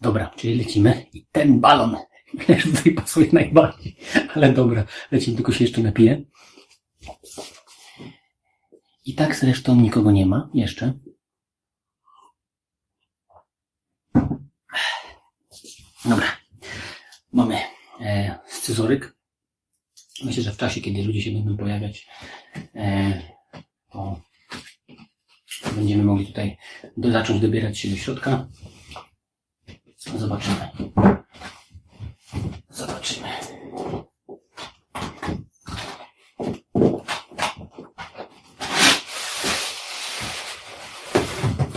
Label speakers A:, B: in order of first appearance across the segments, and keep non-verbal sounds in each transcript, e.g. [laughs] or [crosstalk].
A: Dobra, czyli lecimy. I ten balon też tutaj pasuje najbardziej. Ale dobra, lecimy, tylko się jeszcze napiję. I tak zresztą nikogo nie ma jeszcze. Dobra. Mamy e, scyzoryk. Myślę, że w czasie, kiedy ludzie się będą pojawiać, e, to będziemy mogli tutaj do, zacząć dobierać się do środka. Zobaczymy. Zobaczymy.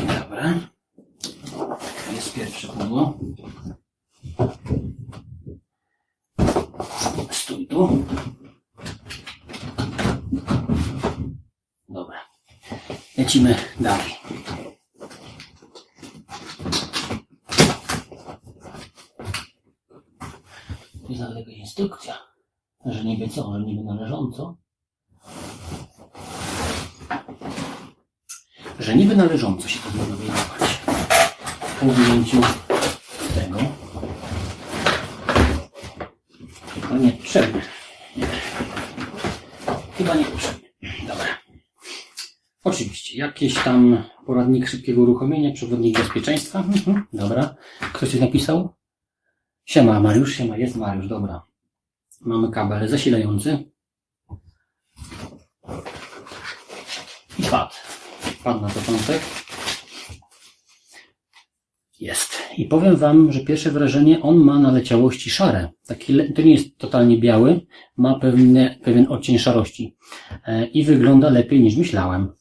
A: Dobra. Jest pierwsze pudło. Stój tu. Dobra. Lecimy dalej. Jest nawet jakaś instrukcja, że niby co, że niby należąco. Że niby należąco się powinno wyjmować. Po wyjęciu tego. To nie potrzebne. Nie. Chyba nie potrzebne. Dobra. Oczywiście, jakieś tam poradnik szybkiego uruchomienia, przewodnik bezpieczeństwa. Mhm. Dobra. Ktoś coś napisał? Siema Mariusz, siema, jest Mariusz, dobra. Mamy kabel zasilający. I pad. Pad na początek. Jest. I powiem Wam, że pierwsze wrażenie, on ma naleciałości szare. Taki, to nie jest totalnie biały, ma pewne, pewien odcień szarości. E, I wygląda lepiej niż myślałem.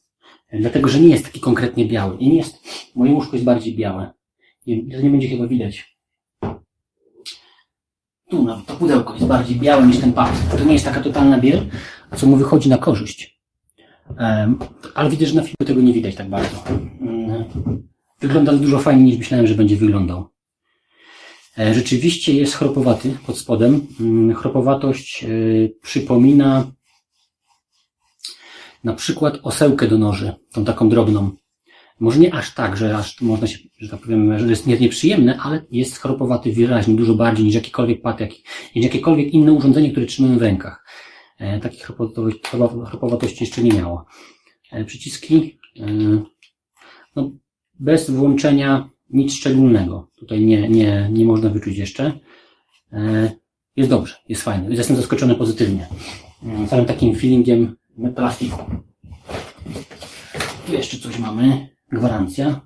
A: Dlatego, że nie jest taki konkretnie biały. I nie jest, moje łóżko jest bardziej białe. Nie, to nie będzie chyba widać. Tu nawet to pudełko jest bardziej białe niż ten pad. To nie jest taka totalna biel, co mu wychodzi na korzyść. Ale widzę, że na filmie tego nie widać tak bardzo. Mm, Wygląda dużo fajniej niż myślałem, że będzie wyglądał. E, Rzeczywiście jest chropowaty pod spodem. Mm, Chropowatość e, przypomina na przykład osełkę do noży, tą taką drobną. Może nie aż tak, że aż można się, że tak powiem, że jest nie- nieprzyjemne, ale jest chropowaty wyraźnie, dużo bardziej niż jakikolwiek pat, jak, niż jakiekolwiek inne urządzenie, które trzymałem w rękach. E, takich chropowatości, jeszcze nie miało. E, przyciski, e, no, bez włączenia nic szczególnego. Tutaj nie, nie, nie można wyczuć jeszcze. E, jest dobrze, jest fajny. Jestem zaskoczony pozytywnie. E, Całym takim feelingiem plastiku. Tu jeszcze coś mamy. Gwarancja.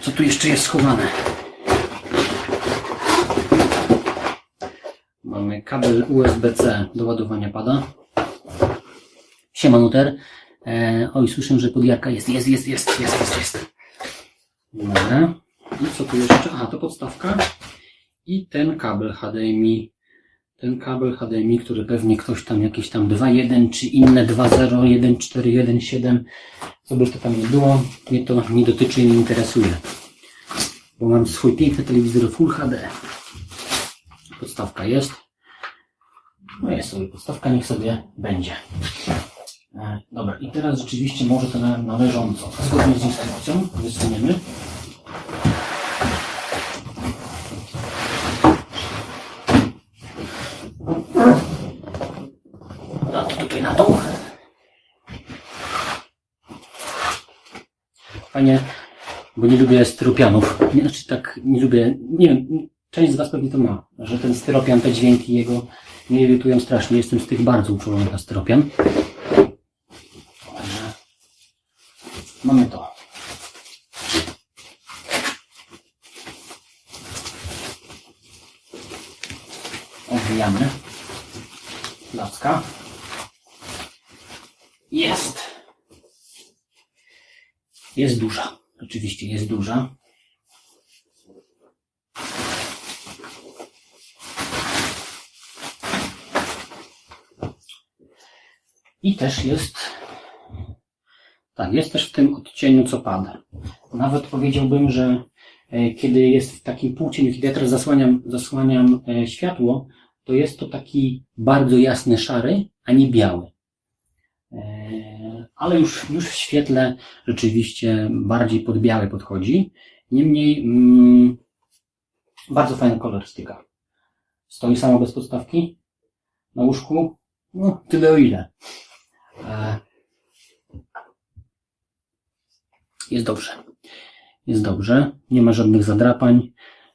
A: Co tu jeszcze jest schowane? Mamy kabel USB-C do ładowania pada. Siema Nuter. E, oj, słyszę, że podjarka jest. Jest, jest, jest, jest, jest, jest. Dobra. I co tu jeszcze? Aha, to podstawka. I ten kabel HDMI ten kabel HDMI, który pewnie ktoś tam jakieś tam 2.1 czy inne 2.0, 1.4, 1.7, co by to tam nie było, mnie to nie dotyczy i nie interesuje. Bo mam swój piękny telewizor Full HD. Podstawka jest. No jest sobie podstawka, niech sobie będzie. E, dobra, i teraz rzeczywiście może to na, należąco. Zgodnie z instrukcją wysuniemy. No to tutaj na dół. Fajnie, bo nie lubię styropianów. Nie, znaczy tak, nie lubię, nie wiem, część z Was pewnie to ma, że ten styropian, te dźwięki jego mnie irytują strasznie. Jestem z tych bardzo uczulony na styropian. Także mamy to. Odbijamy. Placka. Jest. Jest duża. Oczywiście jest duża. I też jest. Tak, jest też w tym odcieniu co pada. Nawet powiedziałbym, że e, kiedy jest w takim półcieniu, kiedy ja teraz zasłaniam, zasłaniam e, światło, to jest to taki bardzo jasny szary, a nie biały. E, ale już, już w świetle rzeczywiście bardziej pod białe podchodzi. Niemniej mm, bardzo fajna kolorystyka. Stoi samo bez podstawki na łóżku. No, tyle o ile. E, Jest dobrze. Jest dobrze. Nie ma żadnych zadrapań.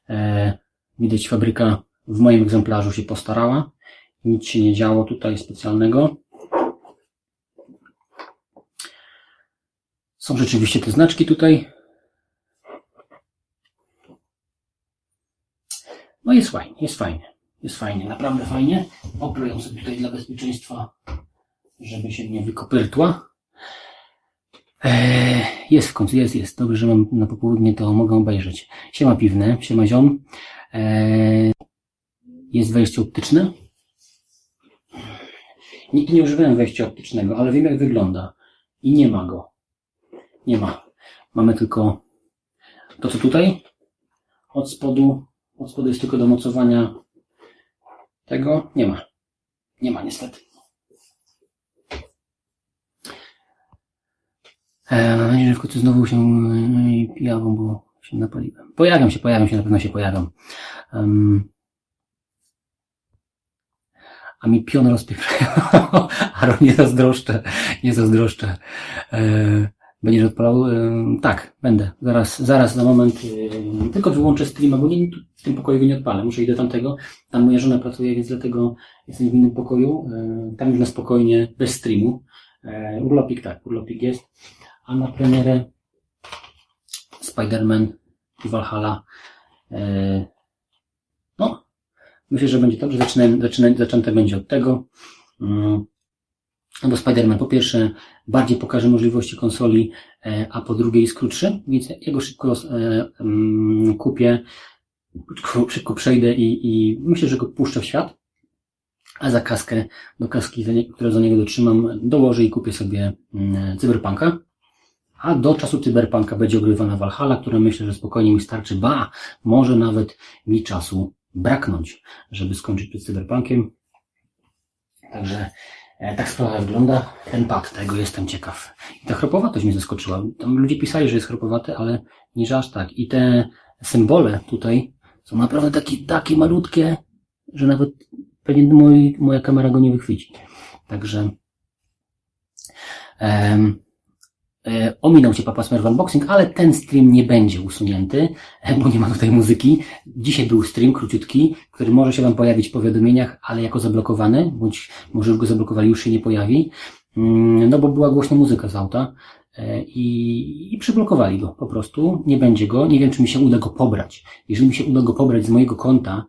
A: E, widać fabryka w moim egzemplarzu się postarała. Nic się nie działo tutaj specjalnego. Są rzeczywiście te znaczki tutaj. No jest fajnie, jest fajnie. Jest fajnie, naprawdę fajnie. Opluję sobie tutaj dla bezpieczeństwa, żeby się nie wykopyrtła. Eee, jest w końcu, jest, jest. Dobrze, że mam na popołudnie, to mogę obejrzeć. Siema piwne, siema ziom. Eee, jest wejście optyczne. Nigdy nie używałem wejścia optycznego, ale wiem jak wygląda. I nie ma go. Nie ma. Mamy tylko to co tutaj. Od spodu, od spodu jest tylko do mocowania tego. Nie ma. Nie ma niestety. E, mam nadzieję, że w końcu znowu się e, pojawią, bo się napaliłem. Pojawiam się, pojawiam się, na pewno się pojawiam. Um, a mi pion rozpieprzają. [laughs] Aaron, nie zazdroszczę, nie zazdroszczę. E, będziesz odpalał? E, tak, będę. Zaraz, zaraz, za moment. E, tylko wyłączę streama, bo nie, w tym pokoju go nie odpalę. Muszę iść do tamtego. Tam moja żona pracuje, więc dlatego jestem w innym pokoju. E, tam już na spokojnie, bez streamu. Urlopik tak, urlopik jest. A na premierę Spider-Man i Valhalla. No, myślę, że będzie dobrze. Zaczynę, zaczynę, zaczęte będzie od tego. Mm, No bo Spider-Man po pierwsze bardziej pokaże możliwości konsoli, e, a po drugie jest krótszy, więc ja go szybko e, mm, kupię, szybko, przejdę i, i myślę, że go puszczę w świat. A za kaskę, do kaski, które za niego dotrzymam, dołożę i kupię sobie mm, Cyberpunka. A do czasu Cyberpunka będzie ogrywana Valhalla, która myślę, że spokojnie mi starczy, ba, może nawet mi czasu braknąć, żeby skończyć przed Cyberpunkiem. Także tak sprawa wygląda. Ten pad, tego jestem ciekaw. I ta chropowatość mnie zaskoczyła. Tam ludzie pisali, że jest chropowaty, ale nie aż tak. I te symbole tutaj są naprawdę takie, takie malutkie, że nawet pewnie moi, moja kamera go nie wychwyci. Także em, e, ominął Cię Papa Smurf Unboxing, ale ten stream nie będzie usunięty, e, bo nie ma tutaj muzyki. Dzisiaj był stream króciutki, który może się Wam pojawić w powiadomieniach, ale jako zablokowany, bądź może już go zablokowali, już się nie pojawi. Mm, No bo była głośna muzyka z auta e, i, i przyblokowali go po prostu. Nie będzie go. Nie wiem, czy mi się uda go pobrać. Jeżeli mi się uda go pobrać z mojego konta,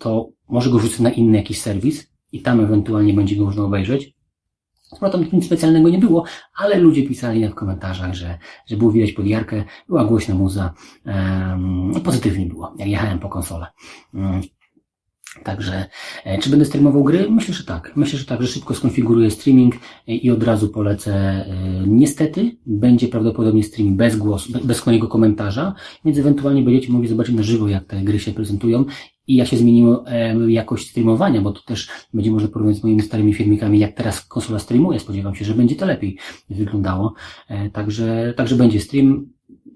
A: to może go rzucę na inny jakiś serwis i tam ewentualnie będzie go można obejrzeć. No tam nic specjalnego nie było, ale ludzie pisali w komentarzach, że, że było widać podjarkę, była głośna muza, um, pozytywnie było, jak jechałem po konsolę. Mm. Także, e, czy będę streamował gry? Myślę, że tak. Myślę, że tak, że szybko skonfiguruję streaming e, i od razu polecę. e, Niestety, będzie prawdopodobnie stream bez głosu, be- bez mojego komentarza, więc ewentualnie będziecie mogli zobaczyć na żywo, jak te gry się prezentują i jak się zmieniło e, jakość streamowania, bo to też będzie można porównać z moimi starymi filmikami, jak teraz konsola streamuje. Spodziewam się, że będzie to lepiej wyglądało. E, Także, także będzie stream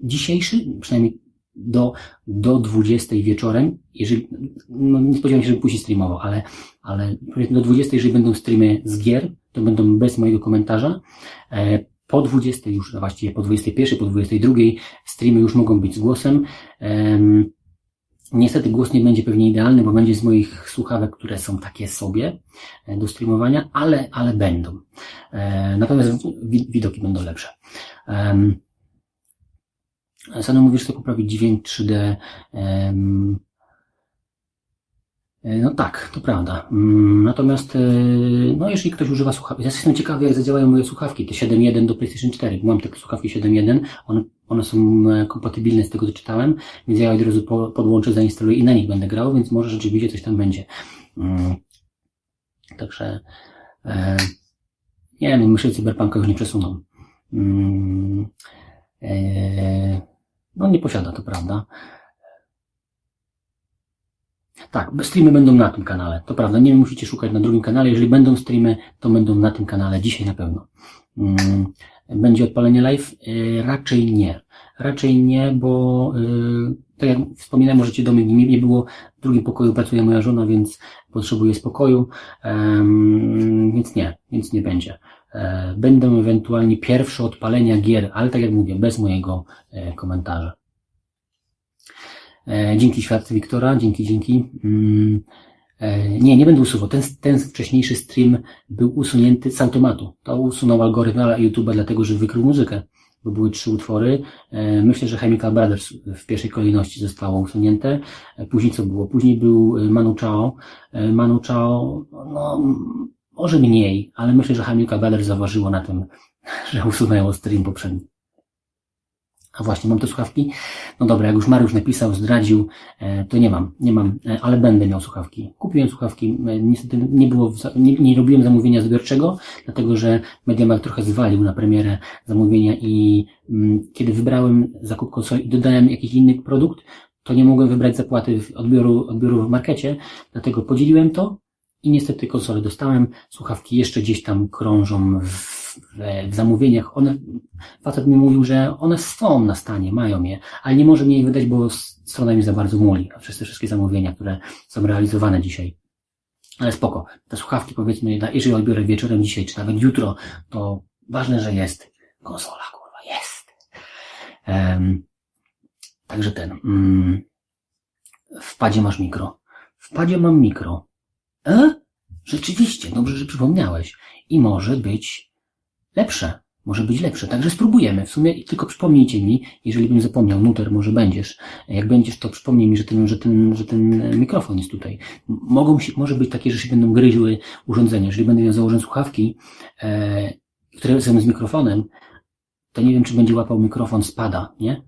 A: dzisiejszy, przynajmniej do, do 20 wieczorem, jeżeli, no nie spodziewam się, że później streamował, ale, ale do 20, jeżeli będą streamy z gier, to będą bez mojego komentarza. E, po 20 już, a właściwie po 21, po 22 streamy już mogą być z głosem. Em, Niestety głos nie będzie pewnie idealny, bo będzie z moich słuchawek, które są takie sobie e, do streamowania, ale, ale będą. E, Natomiast wi- widoki będą lepsze. Sano mówisz, że poprawić dźwięk 3D. E, No tak, to prawda. Mm, Natomiast, e, no jeżeli ktoś używa słuchawek, ja jestem ciekawy, jak zadziałają moje słuchawki, te 7.1 do PlayStation 4. Mam te słuchawki 7.1, one, one są e, kompatybilne z tego, co czytałem, więc ja od razu po- podłączę, zainstaluję i na nich będę grał, więc może rzeczywiście coś tam będzie. Mm, Także, nie wiem, myślę, że Cyberpunka już nie przesuną. Mm, no nie posiada, to prawda. Tak, streamy będą na tym kanale, to prawda. Nie musicie szukać na drugim kanale. Jeżeli będą streamy, to będą na tym kanale dzisiaj na pewno. Mm, Będzie odpalenie live? Y, Raczej nie. Raczej nie, bo y, tak jak wspominałem, możecie do mnie nie, było. W drugim pokoju pracuje moja żona, więc potrzebuje spokoju, więc nie, więc nie będzie. E, Będą ewentualnie pierwsze odpalenia gier, ale tak jak mówię, bez mojego e, komentarza. E, Dzięki świat Wiktora, dzięki, dzięki. Mm, e, Nie, nie będę usuwał. Ten, ten wcześniejszy stream był usunięty z automatu. To usunął algorytm YouTube'a, dlatego że wykrył muzykę, bo były trzy utwory. E, Myślę, że Chemical Brothers w pierwszej kolejności zostało usunięte. Później co było? Później był Manu Chao. Manu Chao, no, może mniej, ale myślę, że Chemical Brothers zauważyło na tym, [laughs] że usunęło stream poprzedni. A właśnie, mam te słuchawki. No dobra, jak już Mariusz napisał, zdradził, e, to nie mam, nie mam, e, ale będę miał słuchawki. Kupiłem słuchawki, e, niestety nie było, nie, nie robiłem zamówienia zbiorczego, dlatego że Mediamarkt trochę zwalił na premierę zamówienia i mm, kiedy wybrałem zakup konsoli i dodałem jakiś inny produkt, to nie mogłem wybrać zapłaty odbioru, odbioru w markecie, dlatego podzieliłem to i niestety konsolę dostałem. Słuchawki jeszcze gdzieś tam krążą w, w, zamówieniach. One, facet mi mówił, że one są na stanie, mają je, ale nie może mi jej wydać, bo strona mi za bardzo muli. A przez te wszystkie zamówienia, które są realizowane dzisiaj. Ale spoko. Te słuchawki powiedzmy, jeżeli odbiorę wieczorem dzisiaj, czy nawet jutro, to ważne, że jest konsola, kurwa, jest. Em, także ten. Mm, w padzie masz mikro. W padzie mam mikro. E? Rzeczywiście, dobrze, że przypomniałeś. I może być lepsze. Może być lepsze. Także spróbujemy. W sumie tylko przypomnijcie mi, jeżeli bym zapomniał, Nuter, może będziesz. Jak będziesz, to przypomnij mi, że ten, że ten, że ten mikrofon jest tutaj. Mogą się, może być takie, że się będą gryźły urządzenia. Jeżeli będę miał założone słuchawki, e, które są z mikrofonem, to nie wiem, czy będzie łapał mikrofon spada, nie?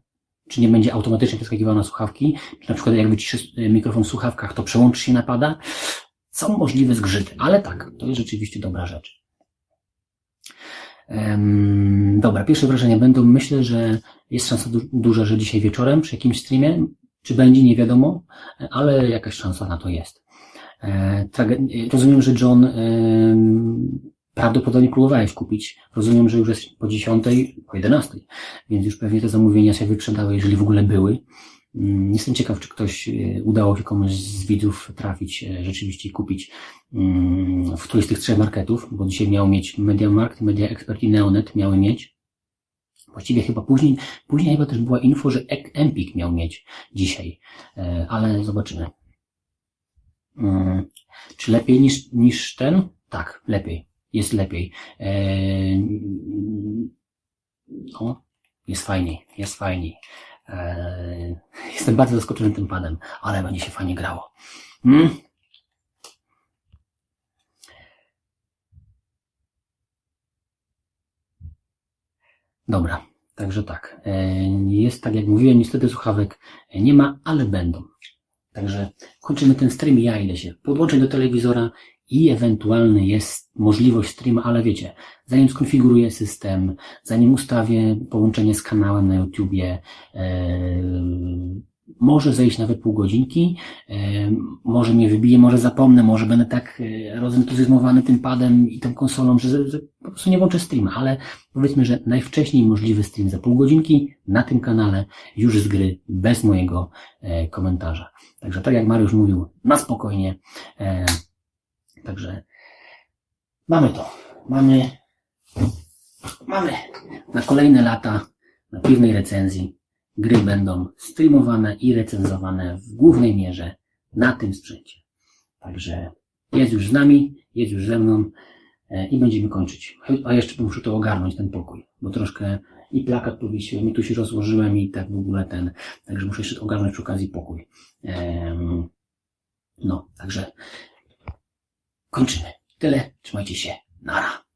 A: Czy nie będzie automatycznie przeskakiwał na słuchawki? Czy na przykład jak wyciszę mikrofon w słuchawkach, to przełączy się na pada? Są możliwe zgrzyty, ale tak, to jest rzeczywiście dobra rzecz. Em, dobra, pierwsze wrażenia będą. Myślę, że jest szansa du- duża, że dzisiaj wieczorem przy jakimś streamie, czy będzie, nie wiadomo, ale jakaś szansa na to jest. E, e, rozumiem, że John em, prawdopodobnie próbowałeś kupić. Rozumiem, że już jest po 10, po 11, więc już pewnie te zamówienia się wyprzedały, jeżeli w ogóle były. Mm, Jestem ciekaw, czy ktoś e, udało się komuś z widzów trafić, e, rzeczywiście kupić mm, w którymś z tych trzech marketów, bo dzisiaj miał mieć MediaMarkt, Media Expert i Neonet miały mieć. Właściwie chyba później, później chyba też była info, że Ek- Empik miał mieć dzisiaj, E, ale zobaczymy. Mm, Czy lepiej niż, niż ten? Tak, lepiej. Jest lepiej. E, No, jest fajniej, jest fajniej. E, Jestem bardzo zaskoczony tym padem, ale będzie się fajnie grało. Mm. Dobra, także tak. E, Jest tak, jak mówiłem, niestety słuchawek nie ma, ale będą. Także kończymy ten stream ja idę się podłączyć do telewizora i ewentualny jest możliwość streama, ale wiecie, zanim skonfiguruję system, zanim ustawię połączenie z kanałem na YouTubie, e, może zejść nawet pół godzinki, e, może mnie wybije, może zapomnę, może będę tak e, rozentuzjazmowany tym padem i tą konsolą, że, że po prostu nie włączę streama, ale powiedzmy, że najwcześniej możliwy stream za pół godzinki na tym kanale już z gry, bez mojego e, komentarza. Także tak jak Mariusz mówił, na spokojnie. E, także mamy to. Mamy, mamy na kolejne lata, na piwnej recenzji. Gry będą streamowane i recenzowane w głównej mierze na tym sprzęcie. Także jest już z nami, jest już ze mną e, i będziemy kończyć. A jeszcze muszę to ogarnąć, ten pokój, bo troszkę i plakat powiesiłem, i tu się rozłożyłem i tak w ogóle ten, także muszę jeszcze ogarnąć przy okazji pokój. No, także kończymy. Tyle, trzymajcie się, nara.